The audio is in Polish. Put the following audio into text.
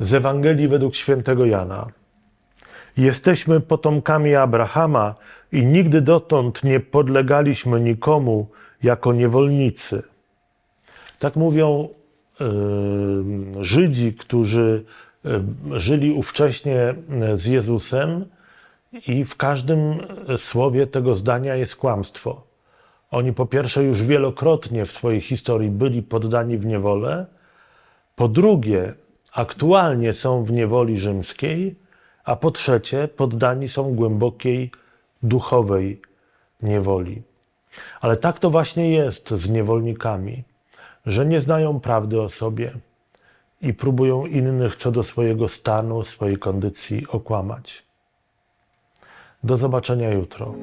z Ewangelii według świętego Jana. Jesteśmy potomkami Abrahama i nigdy dotąd nie podlegaliśmy nikomu jako niewolnicy. Tak mówią y, Żydzi, którzy żyli ówcześnie z Jezusem, i w każdym słowie tego zdania jest kłamstwo. Oni po pierwsze już wielokrotnie w swojej historii byli poddani w niewolę, po drugie aktualnie są w niewoli rzymskiej, a po trzecie poddani są głębokiej duchowej niewoli. Ale tak to właśnie jest z niewolnikami, że nie znają prawdy o sobie i próbują innych co do swojego stanu, swojej kondycji okłamać. Do zobaczenia jutro.